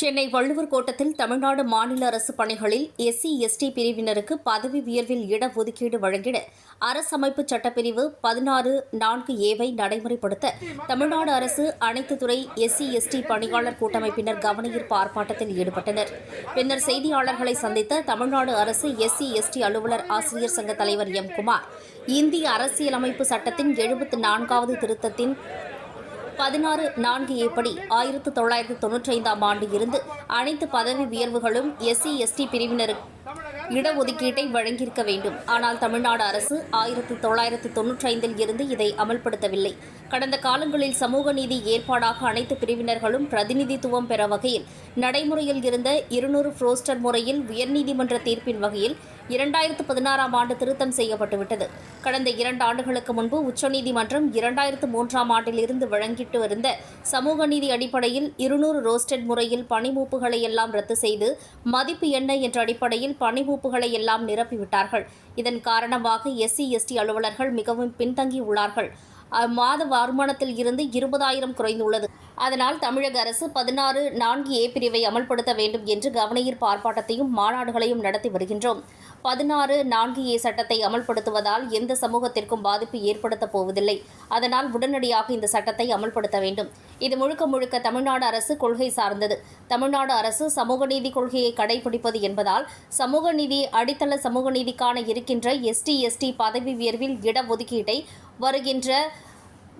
சென்னை வள்ளுவர் கோட்டத்தில் தமிழ்நாடு மாநில அரசு பணிகளில் எஸ்சி எஸ்டி பிரிவினருக்கு பதவி உயர்வில் இடஒதுக்கீடு வழங்கிட அரசமைப்பு சட்டப்பிரிவு பதினாறு நான்கு ஏவை நடைமுறைப்படுத்த தமிழ்நாடு அரசு அனைத்து துறை எஸ்சி எஸ்டி பணியாளர் கூட்டமைப்பினர் கவனஈர்ப்பு ஆர்ப்பாட்டத்தில் ஈடுபட்டனர். பின்னர் செய்தியாளர்களை சந்தித்த தமிழ்நாடு அரசு எஸ்சி எஸ்டி அலுவலர் ஆசிரியர் சங்க தலைவர் எம். குமார் இந்திய அரசியலமைப்பு சட்டத்தின் எழுபத்து நான்காவது திருத்தத்தின் பதினாறு நான்கு ஏப்படி ஆயிரத்து தொள்ளாயிரத்து தொன்னூற்றி ஐந்தாம் ஆண்டு இருந்து அனைத்து பதவி உயர்வுகளும் எஸ்சி எஸ்டி பிரிவினருக்கு இடஒதுக்கீட்டை வழங்கியிருக்க வேண்டும். ஆனால் தமிழ்நாடு அரசு ஆயிரத்து தொள்ளாயிரத்து தொன்னூற்றி ஐந்தில் இருந்து இதை அமல்படுத்தவில்லை. கடந்த காலங்களில் சமூக நீதி ஏற்பாடாக அனைத்து பிரிவினர்களும் பிரதிநிதித்துவம் பெற வகையில் நடைமுறையில் இருந்த இருநூறு புரோஸ்டர் முறையில் உயர்நீதிமன்ற தீர்ப்பின் வகையில் இரண்டாயிரத்து பதினாறாம் ஆண்டு திருத்தம் செய்யப்பட்டுவிட்டது. கடந்த இரண்டு ஆண்டுகளுக்கு முன்பு உச்சநீதிமன்றம் இரண்டாயிரத்து மூன்றாம் ஆண்டில் இருந்து வழங்கிட்டு வந்த சமூக நீதி அடிப்படையில் இருநூறு ரோஸ்டட் முறையில் பணிமூப்புகளை எல்லாம் ரத்து செய்து மதிப்பு என்ன என்ற அடிப்படையில் பணிமூப்புகளை எல்லாம் நிரப்பிவிட்டார்கள். இதன் காரணமாக எஸ்சி எஸ்டி அலுவலர்கள் மிகவும் பின்தங்கியுள்ளார்கள். மாத வருமானத்தில் இருந்து இருபதாயிரம் குறைந்துள்ளது. அதனால் தமிழக அரசு பதினாறு நான்கு ஏ பிரிவை அமல்படுத்த வேண்டும் என்று கவனஈர்ப்பு ஆர்ப்பாட்டத்தையும் மாநாடுகளையும் நடத்தி வருகின்றோம். பதினாறு நான்கு ஏ சட்டத்தை அமல்படுத்துவதால் எந்த சமூகத்திற்கும் பாதிப்பு ஏற்படுத்தப் போவதில்லை. அதனால் உடனடியாக இந்த சட்டத்தை அமல்படுத்த வேண்டும். இது முழுக்க முழுக்க தமிழ்நாடு அரசு கொள்கை சார்ந்தது. தமிழ்நாடு அரசு சமூக நீதி கொள்கையை கடைபிடிப்பது என்பதால் சமூக நீதி அடித்தள சமூக நீதிக்கான இருக்கின்ற எஸ்டி எஸ்டி பதவி உயர்வில் இடஒதுக்கீட்டை வருகின்ற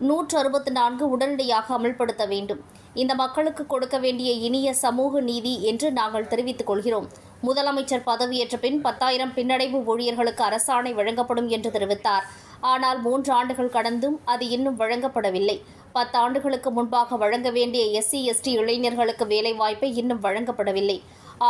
நூற்று அறுபத்தி நான்கு உடனடியாக அமல்படுத்த வேண்டும். இந்த மக்களுக்கு கொடுக்க வேண்டிய இனிய சமூக நீதி என்று நாங்கள் தெரிவித்துக் கொள்கிறோம். முதலமைச்சர் பதவியேற்ற பின் பத்தாயிரம் பின்னடைவு ஊழியர்களுக்கு அரசாணை வழங்கப்படும் என்று தெரிவித்தார். ஆனால் மூன்று ஆண்டுகள் கடந்தும் அது இன்னும் வழங்கப்படவில்லை. பத்தாண்டுகளுக்கு முன்பாக வழங்க வேண்டிய எஸ்சி எஸ்டி இளைஞர்களுக்கு வேலைவாய்ப்பை இன்னும் வழங்கப்படவில்லை.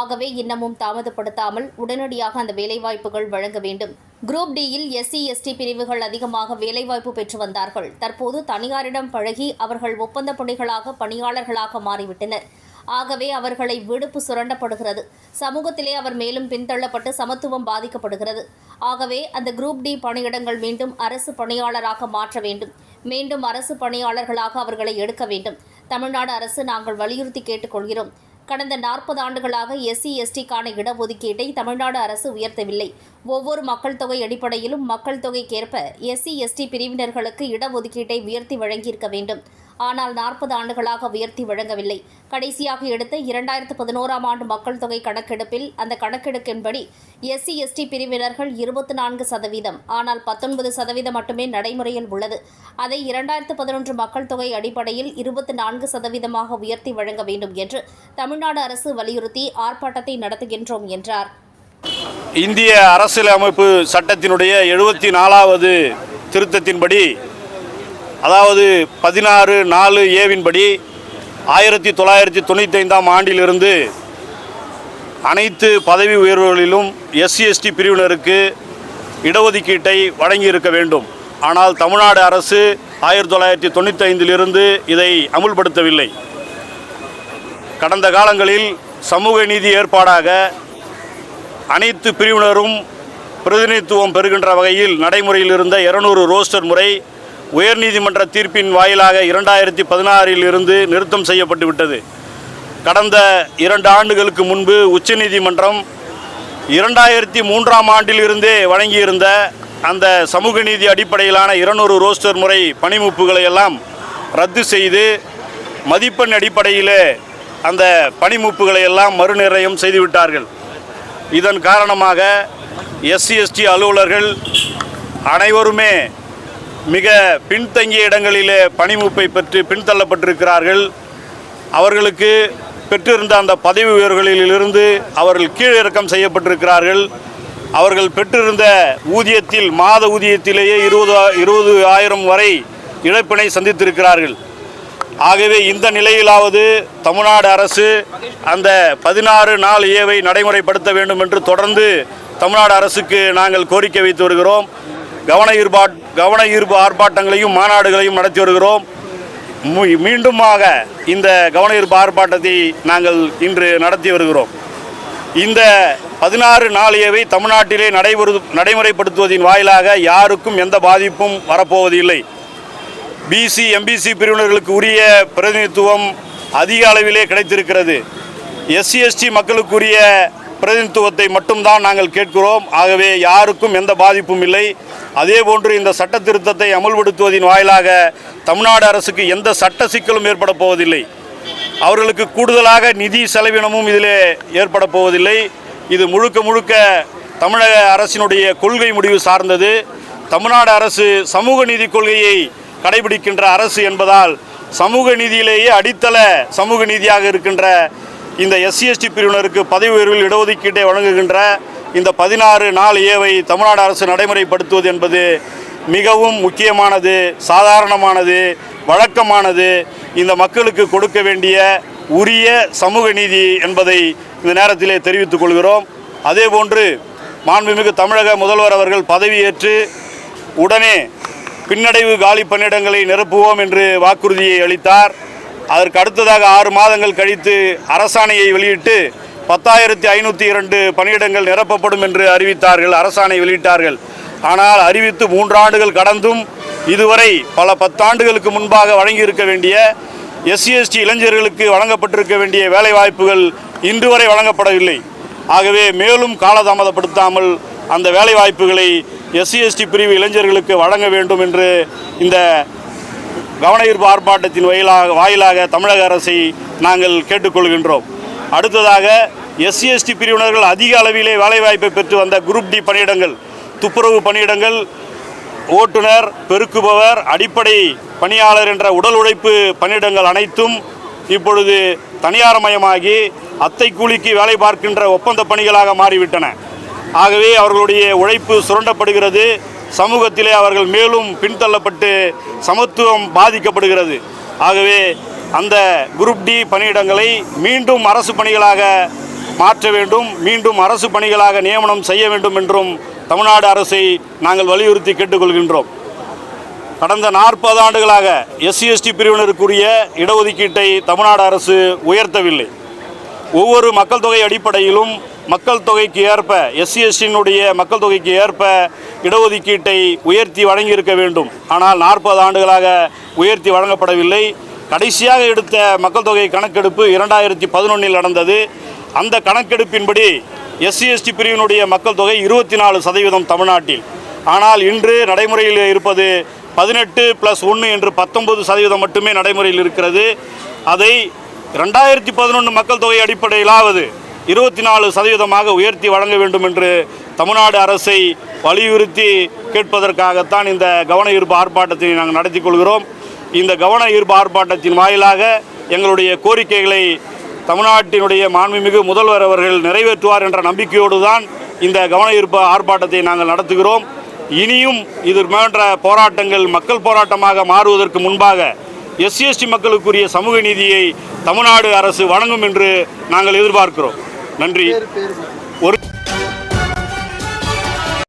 ஆகவே இன்னமும் தாமதப்படுத்தாமல் உடனடியாக அந்த வேலைவாய்ப்புகள் வழங்க வேண்டும். குரூப் டியில் எஸ்சி எஸ்டி பிரிவுகள் அதிகமாக வேலைவாய்ப்பு பெற்று வந்தார்கள். தற்போது தனியாரிடம் பழகி அவர்கள் ஒப்பந்த புள்ளிகளாக பணியாளர்களாக மாறிவிட்டனர். ஆகவே அவர்களை விடுப்பு சுரண்டப்படுகிறது. சமூகத்திலே அவர் மேலும் பின்தள்ளப்பட்டு சமத்துவம் பாதிக்கப்படுகிறது. ஆகவே அந்த குரூப் டி பணியிடங்கள் மீண்டும் அரசு பணியாளராக மாற்ற வேண்டும். மீண்டும் அரசு பணியாளர்களாக அவர்களை எடுக்க வேண்டும். தமிழ்நாடு அரசு நாங்கள் வலியுறுத்தி கேட்டுக்கொள்கிறோம். கடந்த நாற்பது ஆண்டுகளாக எஸ்சி எஸ்டிக்கான இடஒதுக்கீட்டை தமிழ்நாடு அரசு உயர்த்தவில்லை. ஒவ்வொரு மக்கள் தொகை அடிப்படையிலும் மக்கள் தொகைக்கேற்ப எஸ்சி எஸ்டி பிரிவினர்களுக்கு இடஒதுக்கீட்டை உயர்த்தி வழங்கியிருக்க வேண்டும். ஆனால் நாற்பது ஆண்டுகளாக உயர்த்தி வழங்கவில்லை. கடைசியாக எடுத்த இரண்டாயிரத்து பதினோராம் ஆண்டு மக்கள் தொகை கணக்கெடுப்பில் அந்த கணக்கெடுப்பின்படி எஸ்சி எஸ்டி பிரிவினர்கள் இருபத்தி நான்கு சதவீதம். ஆனால் பத்தொன்பது சதவீதம் மட்டுமே நடைமுறையில் உள்ளது. அதை இரண்டாயிரத்து பதினொன்று மக்கள் தொகை அடிப்படையில் இருபத்தி நான்கு சதவீதமாக உயர்த்தி வழங்க வேண்டும் என்று தமிழ்நாடு அரசு வலியுறுத்தி ஆர்ப்பாட்டத்தை நடத்துகின்றோம் என்றார். இந்திய அரசியலமைப்பு சட்டத்தினுடைய எழுபத்தி நாலாவது திருத்தத்தின்படி அதாவது பதினாறு நாலு ஏவின்படி ஆயிரத்தி தொள்ளாயிரத்தி தொண்ணூற்றி ஐந்தாம் ஆண்டிலிருந்து அனைத்து பதவி உயர்வுகளிலும் எஸ்சி எஸ்டி பிரிவினருக்கு இடஒதுக்கீட்டை வழங்கியிருக்க வேண்டும். ஆனால் தமிழ்நாடு அரசு ஆயிரத்தி தொள்ளாயிரத்தி தொண்ணூற்றி ஐந்திலிருந்து இதை அமுல்படுத்தவில்லை. கடந்த காலங்களில் சமூக நீதி ஏற்பாடாக அனைத்து பிரிவினரும் பிரதிநிதித்துவம் பெறுகின்ற வகையில் நடைமுறையில் இருந்த இருநூறு ரோஸ்டர் முறை உயர்நீதிமன்ற தீர்ப்பின் வாயிலாக இரண்டாயிரத்தி பதினாறில் இருந்து நிறுத்தம் செய்யப்பட்டு விட்டது. கடந்த இரண்டு ஆண்டுகளுக்கு முன்பு உச்சநீதிமன்றம் இரண்டாயிரத்தி மூன்றாம் ஆண்டிலிருந்தே வழங்கியிருந்த அந்த சமூக நீதி அடிப்படையிலான இருநூறு ரோஸ்டர் முறை பணிமுப்புகளை எல்லாம் ரத்து செய்து மதிப்பெண் அடிப்படையிலே அந்த பணிமுப்புகளை எல்லாம் மறுநிர்ணயம் செய்துவிட்டார்கள். இதன் காரணமாக எஸ்சி எஸ்டி அலுவலர்கள் அனைவருமே மிக பின்தங்கிய இடங்களிலே பணிமுப்பை பெற்று பின்தள்ளப்பட்டிருக்கிறார்கள். அவர்களுக்கு பெற்றிருந்த அந்த பதவி உயர்வுகளிலிருந்து அவர்கள் கீழிறக்கம் செய்யப்பட்டிருக்கிறார்கள். அவர்கள் பெற்றிருந்த ஊதியத்தில் மாத ஊதியத்திலேயே இருபது இருபது ஆயிரம் வரை இழப்பினை சந்தித்திருக்கிறார்கள். ஆகவே இந்த நிலையிலாவது தமிழ்நாடு அரசு அந்த பதினாறு நாள் ஏவை நடைமுறைப்படுத்த வேண்டும் என்று தொடர்ந்து தமிழ்நாடு அரசுக்கு நாங்கள் கோரிக்கை வைத்து வருகிறோம். கவன ஈர்பாட் கவன ஈர்ப்பு ஆர்ப்பாட்டங்களையும் மாநாடுகளையும் நடத்தி வருகிறோம். மீ- மீண்டுமாக இந்த கவன ஈர்ப்பு ஆர்ப்பாட்டத்தை நாங்கள் இன்று நடத்தி வருகிறோம். இந்த பதினாறு நாளையவை தமிழ்நாட்டிலே நடைபெறு நடைமுறைப்படுத்துவதன் வாயிலாக யாருக்கும் எந்த பாதிப்பும் வரப்போவது இல்லை பிசி எம்பிசி பிரிவினர்களுக்கு உரிய பிரதிநிதித்துவம் அதிக அளவிலே கிடைத்திருக்கிறது. எஸ்சி எஸ்டி மக்களுக்குரிய பிரதிநிதித்துவத்தை மட்டும்தான் நாங்கள் கேட்கிறோம். ஆகவே யாருக்கும் எந்த பாதிப்பும் இல்லை. அதேபோன்று இந்த சட்ட திருத்தத்தை அமல்படுத்துவதின் வாயிலாக தமிழ்நாடு அரசுக்கு எந்த சட்ட சிக்கலும் ஏற்பட போவதில்லை. அவர்களுக்கு கூடுதலாக நிதி செலவினமும் இதிலே ஏற்பட போவதில்லை. இது முழுக்க முழுக்க தமிழக அரசினுடைய கொள்கை முடிவு சார்ந்தது. தமிழ்நாடு அரசு சமூக நீதி கொள்கையை கடைபிடிக்கின்ற அரசு என்பதால் சமூக நீதியிலேயே அடித்தள சமூக நீதியாக இருக்கின்ற இந்த எஸ்சிஎஸ்டி பிரிவினருக்கு பதவி உயர்வில் இடஒதுக்கீட்டை வழங்குகின்ற இந்த பதினாறு நாள் ஏவை தமிழ்நாடு அரசு நடைமுறைப்படுத்துவது என்பது மிகவும் முக்கியமானது சாதாரணமானது வழக்கமானது. இந்த மக்களுக்கு கொடுக்க வேண்டிய உரிய சமூக நீதி என்பதை இந்த நேரத்திலே தெரிவித்துக் கொள்கிறோம். அதேபோன்று மாண்புமிகு தமிழக முதல்வர் அவர்கள் பதவியேற்று உடனே பின்னடைவு காலி பணியிடங்களை நிரப்புவோம் என்று வாக்குறுதியை அளித்தார். அதற்கு அடுத்ததாக ஆறு மாதங்கள் கழித்து அரசாணையை வெளியிட்டு பத்தாயிரத்தி ஐநூற்றி இரண்டு பணியிடங்கள் நிரப்பப்படும் என்று அறிவித்தார்கள் அரசாணை வெளியிட்டார்கள். ஆனால் அறிவித்து மூன்றாண்டுகள் கடந்தும் இதுவரை பல பத்தாண்டுகளுக்கு முன்பாக வழங்கியிருக்க வேண்டிய எஸ்சிஎஸ்டி இளைஞர்களுக்கு வழங்கப்பட்டிருக்க வேண்டிய வேலைவாய்ப்புகள் இன்று வரை வழங்கப்படவில்லை. ஆகவே மேலும் காலதாமதப்படுத்தாமல் அந்த வேலைவாய்ப்புகளை எஸ்சிஎஸ்டி பிரிவு இளைஞர்களுக்கு வழங்க வேண்டும் என்று இந்த கவனயீர்ப்பு ஆர்ப்பாட்டத்தின் வாயிலாக வாயிலாக தமிழக அரசை நாங்கள் கேட்டுக்கொள்கின்றோம். அடுத்ததாக எஸ்சி எஸ்டி பிரிவினர்கள் அதிக அளவிலே வேலைவாய்ப்பை பெற்று வந்த குரூப் டி பணியிடங்கள் துப்புரவு பணியிடங்கள் ஓட்டுநர் பெருக்குபவர் அடிப்படை பணியாளர் என்ற உடல் உழைப்பு பணியிடங்கள் அனைத்தும் இப்பொழுது தனியார்மயமாகி அத்தை கூலிக்கு வேலை பார்க்கின்ற ஒப்பந்த பணிகளாக மாறிவிட்டன. ஆகவே அவர்களுடைய உழைப்பு சுரண்டப்படுகிறது. சமூகத்திலே அவர்கள் மேலும் பின்தள்ளப்பட்டு சமத்துவம் பாதிக்கப்படுகிறது. ஆகவே அந்த குரூப் டி பணியிடங்களை மீண்டும் அரசு பணிகளாக மாற்ற வேண்டும் மீண்டும் அரசு பணிகளாக நியமனம் செய்ய வேண்டும் என்றும் தமிழ்நாடு அரசை நாங்கள் வலியுறுத்தி கேட்டுக்கொள்கின்றோம். கடந்த நாற்பது ஆண்டுகளாக எஸ்சி எஸ்டி பிரிவினருக்குரிய இடஒதுக்கீட்டை தமிழ்நாடு அரசு உயர்த்தவில்லை. ஒவ்வொரு மக்கள் தொகை அடிப்படையிலும் மக்கள் தொகைக்கு ஏற்ப எஸ்சி எஸ்டியினுடைய மக்கள் தொகைக்கு ஏற்ப இடஒதுக்கீட்டை உயர்த்தி வழங்கியிருக்க வேண்டும். ஆனால் நாற்பது ஆண்டுகளாக உயர்த்தி வழங்கப்படவில்லை. கடைசியாக எடுத்த மக்கள் தொகை கணக்கெடுப்பு இரண்டாயிரத்தி பதினொன்றில் நடந்தது. அந்த கணக்கெடுப்பின்படி எஸ்சி எஸ்டி பிரிவினுடைய மக்கள் தொகை இருபத்தி நாலு சதவீதம் தமிழ்நாட்டில். ஆனால் இன்று நடைமுறையில் இருப்பது பதினெட்டு ப்ளஸ் ஒன்று என்று பத்தொன்பது சதவீதம் மட்டுமே நடைமுறையில் இருக்கிறது. அதை ரெண்டாயிரத்தி பதினொன்று மக்கள் தொகை அடிப்படையிலாவது இருபத்தி நாலு சதவீதமாக உயர்த்தி வழங்க வேண்டும் என்று தமிழ்நாடு அரசை வலியுறுத்தி கேட்பதற்காகத்தான் இந்த கவன ஈர்ப்பு ஆர்ப்பாட்டத்தை நாங்கள் நடத்தி கொள்கிறோம். இந்த கவன ஈர்ப்பு ஆர்ப்பாட்டத்தின் வாயிலாக எங்களுடைய கோரிக்கைகளை தமிழ்நாட்டினுடைய மாண்புமிகு முதல்வர் அவர்கள் நிறைவேற்றுவார் என்ற நம்பிக்கையோடு தான் இந்த கவன ஈர்ப்பு ஆர்ப்பாட்டத்தை நாங்கள் நடத்துகிறோம். இனியும் இது போன்ற போராட்டங்கள் மக்கள் போராட்டமாக மாறுவதற்கு முன்பாக எஸ்சி எஸ்டி மக்களுக்குரிய சமூக நீதியை தமிழ்நாடு அரசு வழங்கும் என்று நாங்கள் எதிர்பார்க்கிறோம். நன்றி.